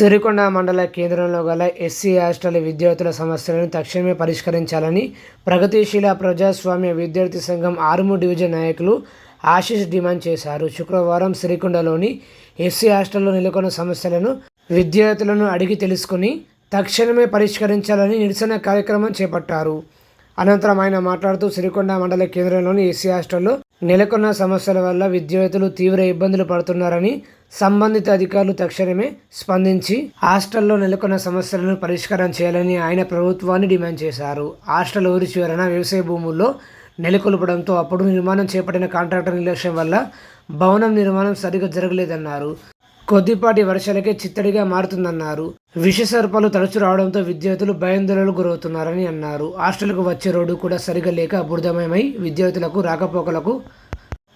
సిరికొండ మండల కేంద్రంలో గల ఎస్సీ హాస్టల్ విద్యార్థుల సమస్యలను తక్షణమే పరిష్కరించాలని ప్రగతిశీల ప్రజాస్వామ్య విద్యార్థి సంఘం ఆరుము డివిజన్ నాయకులు ఆశీష్ డిమాండ్ చేశారు. శుక్రవారం సిరికొండలోని ఎస్సీ హాస్టల్లో నెలకొన్న సమస్యలను విద్యార్థులను అడిగి తెలుసుకుని తక్షణమే పరిష్కరించాలని నిరసన కార్యక్రమం చేపట్టారు. అనంతరం ఆయన మాట్లాడుతూ సిరికొండ మండల కేంద్రంలోని ఎస్సీ హాస్టల్లో నెలకొన్న సమస్యల వల్ల విద్యార్థులు తీవ్ర ఇబ్బందులు పడుతున్నారని సంబంధిత అధికారులు తక్షణమే స్పందించి హాస్టల్లో నెలకొన్న సమస్యలను పరిష్కారం చేయాలని ఆయన ప్రభుత్వాన్ని డిమాండ్ చేశారు. హాస్టల్ ఊరి చివరన వ్యవసాయ భూముల్లో నెలకొల్పడంతో అప్పుడు నిర్మాణం చేపట్టిన కాంట్రాక్టర్ నిర్లక్ష్యం వల్ల భవనం నిర్మాణం సరిగా జరగలేదన్నారు. కొద్దిపాటి వర్షాలకే చిత్తడిగా మారుతుందన్నారు. విషసర్పాలు తరచు రావడంతో విద్యార్థులు భయాందోళనకు గురవుతున్నారని అన్నారు. హాస్టల్కు వచ్చే రోడ్డు కూడా సరిగా లేక బురదమయమై విద్యార్థులకు రాకపోకలకు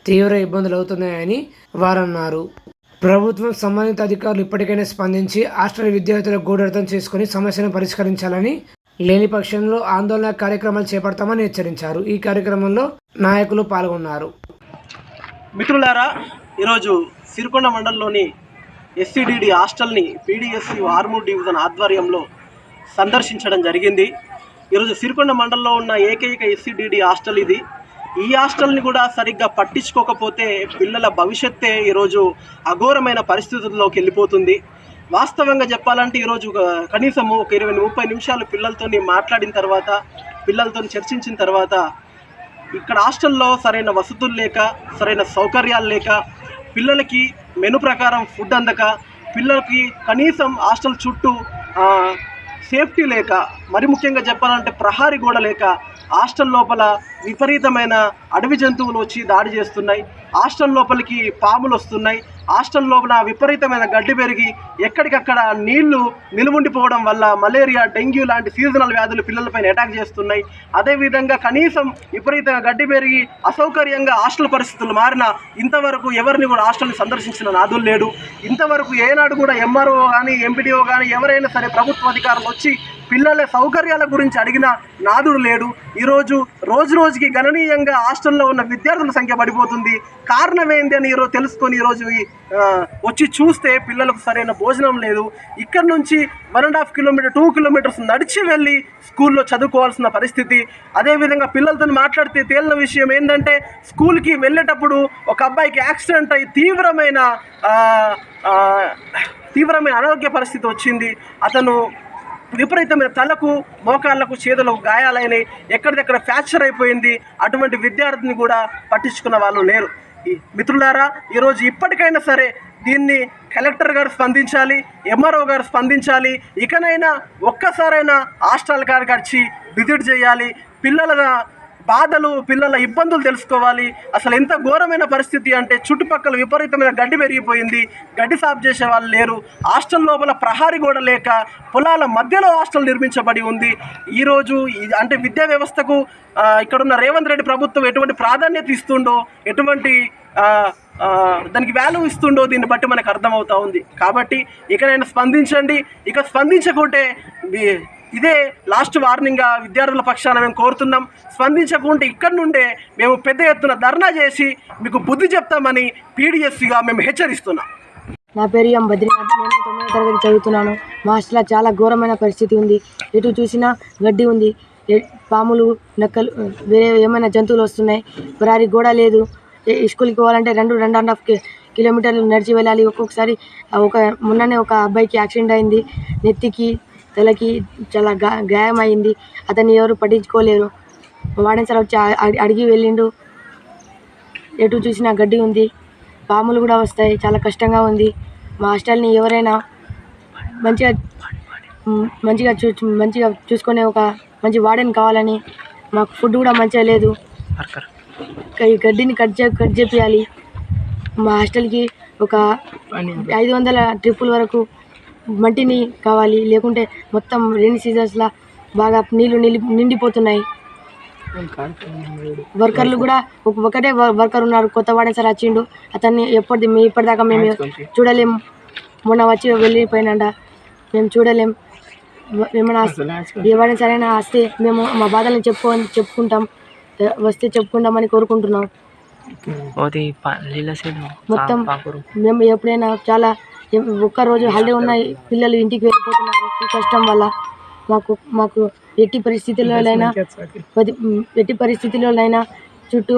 తీవ్ర ఇబ్బందులు అవుతున్నాయని వారన్నారు. ప్రభుత్వం సంబంధిత అధికారులు ఇప్పటికైనా స్పందించి హాస్టల్ విద్యార్థులకు గూఢార్థం చేసుకుని సమస్యను పరిష్కరించాలని లేని పక్షంలో ఆందోళన కార్యక్రమాలు చేపడతామని హెచ్చరించారు. ఈ కార్యక్రమంలో నాయకులు పాల్గొన్నారు. మిత్రులారా ఈరోజు సిరికొండ మండలంలోని ఎస్సీడిడి హాస్టల్ని పీడిఎస్సి ఆర్మూర్ డివిజన్ ఆధ్వర్యంలో సందర్శించడం జరిగింది. ఈరోజు సిరికొండ మండలంలో ఉన్న ఏకైక ఎస్సీడిడి హాస్టల్ ఇది. ఈ హాస్టల్ని కూడా సరిగ్గా పట్టించుకోకపోతే పిల్లల భవిష్యత్తే ఈరోజు అఘోరమైన పరిస్థితుల్లోకి వెళ్ళిపోతుంది. వాస్తవంగా చెప్పాలంటే ఈరోజు ఒక కనీసం ఒక ఇరవై ముప్పై నిమిషాలు పిల్లలతో మాట్లాడిన తర్వాత పిల్లలతో చర్చించిన తర్వాత ఇక్కడ హాస్టల్లో సరైన వసతులు లేక సరైన సౌకర్యాలు లేక పిల్లలకి మెను ప్రకారం ఫుడ్ అందక పిల్లలకి కనీసం హాస్టల్ చుట్టూ సేఫ్టీ లేక మరి ముఖ్యంగా చెప్పాలంటే ప్రహారీ గోడ లేక హాస్టల్ లోపల విపరీతమైన అడవి జంతువులు వచ్చి దాడి చేస్తున్నాయి. హాస్టల్ లోపలికి పాములు వస్తున్నాయి. హాస్టల్ లోపల విపరీతమైన గడ్డి పెరిగి ఎక్కడికక్కడ నీళ్ళు నిలువుండిపోవడం వల్ల మలేరియా డెంగ్యూ లాంటి సీజనల్ వ్యాధులు పిల్లలపైన అటాక్ చేస్తున్నాయి. అదేవిధంగా కనీసం విపరీతంగా గడ్డి పెరిగి అసౌకర్యంగా హాస్టల్ పరిస్థితులు మారిన ఇంతవరకు ఎవరిని కూడా హాస్టల్ని సందర్శించిన నాదులు లేడు. ఇంతవరకు ఏనాడు కూడా ఎంఆర్ఓ కానీ ఎంపీడీఓ కానీ ఎవరైనా సరే ప్రభుత్వ అధికారులు వచ్చి పిల్లల సౌకర్యాల గురించి అడిగిన నాదుడు లేడు. ఈరోజు రోజు రోజుకి గణనీయంగా హాస్టల్లో ఉన్న విద్యార్థుల సంఖ్య పడిపోతుంది. కారణం ఏంటి అని ఈరోజు తెలుసుకొని ఈరోజు వచ్చి చూస్తే పిల్లలకు సరైన భోజనం లేదు. ఇక్కడ నుంచి one and half kilometre two kilometres నడిచి వెళ్ళి స్కూల్లో చదువుకోవాల్సిన పరిస్థితి. అదేవిధంగా పిల్లలతో మాట్లాడితే తేలిన విషయం ఏంటంటే స్కూల్కి వెళ్ళేటప్పుడు ఒక అబ్బాయికి యాక్సిడెంట్ అయ్యి తీవ్రమైన తీవ్రమైన అనారోగ్య పరిస్థితి వచ్చింది. అతను విపరీతమైన తలకు మోకాళ్ళకు చేతులకు గాయాలైనాయి ఎక్కడిదక్కడ ఫ్రాక్చర్ అయిపోయింది అటువంటి విద్యార్థిని కూడా పట్టించుకున్న వాళ్ళు లేరు. ఈ మిత్రులారా ఈరోజు ఇప్పటికైనా సరే దీన్ని కలెక్టర్ గారు స్పందించాలి ఎంఆర్ఓ గారు స్పందించాలి ఇకనైనా ఒక్కసారైనా హాస్టల్ గారికి వచ్చి విజిట్ చేయాలి పిల్లల బాధలు పిల్లల ఇబ్బందులు తెలుసుకోవాలి. అసలు ఎంత ఘోరమైన పరిస్థితి అంటే చుట్టుపక్కల విపరీతమైన గడ్డి పెరిగిపోయింది. గడ్డి సాఫ్ చేసే వాళ్ళు లేరు. హాస్టల్ లోపల ప్రహారీ గోడ లేక పొలాల మధ్యలో హాస్టల్ నిర్మించబడి ఉంది. ఈరోజు ఈ- అంటే విద్యా వ్యవస్థకు ఇక్కడున్న రేవంత్ రెడ్డి ప్రభుత్వం ఎటువంటి ప్రాధాన్యత ఇస్తుండో ఎటువంటి దానికి వాల్యూ ఇస్తుండో దీన్ని బట్టి మనకు అర్థమవుతా ఉంది. కాబట్టి ఇకనైనా స్పందించండి. ఇక స్పందించకుంటే ఇదే లాస్ట్ వార్నింగ్గా విద్యార్థుల పక్షాన మేము కోరుతున్నాం. స్పందించకుంటే ఇక్కడి నుండే మేము పెద్ద ఎత్తున ధర్నా చేసి మీకు బుద్ధి చెప్తామని పీడిఎస్సిగా మేము హెచ్చరిస్తున్నాం. నా పేరు ఎం బద్రీనాథ్. నేను తొమ్మిదో తరగతి చదువుతున్నాను. మా హాస్టల్లో చాలా ఘోరమైన పరిస్థితి ఉంది. ఎటు చూసినా గడ్డి ఉంది. ఏ- పాములు నక్కలు వేరే ఏమైనా జంతువులు వస్తున్నాయి. ప్రహారీ గోడ లేదు. ఏ- స్కూల్కి పోవాలంటే రెండు రెండు అండ్ హాఫ్ కిలోమీటర్లు నడిచి వెళ్ళాలి. ఒక్కొక్కసారి ఒక మొన్ననే ఒక అబ్బాయికి యాక్సిడెంట్ అయింది. నెత్తికి తలకి చాలా గా గాయం అయింది అతన్ని ఎవరు పట్టించుకోలేరు. వాడని సార్ వచ్చి అడిగి వెళ్ళిండు. ఎటు చూసినా గడ్డి ఉంది. పాములు కూడా వస్తాయి. చాలా కష్టంగా ఉంది. మా హాస్టల్ని ఎవరైనా మంచిగా మంచిగా చూ మంచిగా చూసుకునే ఒక మంచి వార్డెన్ కావాలని మాకు ఫుడ్ కూడా మంచిగా లేదు. ఈ గడ్డిని కట్ చే కట్ చేపియాలి. మా హాస్టల్కి ఒక ఐదు వందల ట్రిప్పుల వరకు మట్టిని కావాలి లేకుంటే మొత్తం రెయిన్ సీజన్స్లో బాగా నీళ్ళు నిలి నిండిపోతున్నాయి. వర్కర్లు కూడా ఒక- ఒకటే వర్కర్ ఉన్నారు కొత్త వాడే సార్ వచ్చిండు. అతన్ని ఎప్పటిది మీ ఇప్పటిదాకా మేము చూడలేం. మొన్న వచ్చి వెళ్ళిపోయినంట మేము చూడలేం. ఏమైనా ఎవరైనా సరైన వస్తే మేము మా బాధలను చెప్పుకో చెప్పుకుంటాం. వస్తే చెప్పుకుంటామని కోరుకుంటున్నాం. మొత్తం మేము ఎప్పుడైనా చాలా ఒక్కరోజు హాలిడే ఉన్న పిల్లలు ఇంటికి వెళ్ళిపోతున్నారు. ఈ కష్టం వల్ల మాకు మాకు ఎట్టి పరిస్థితుల్లోనైనా పది ఎట్టి పరిస్థితుల్లోనైనా చుట్టూ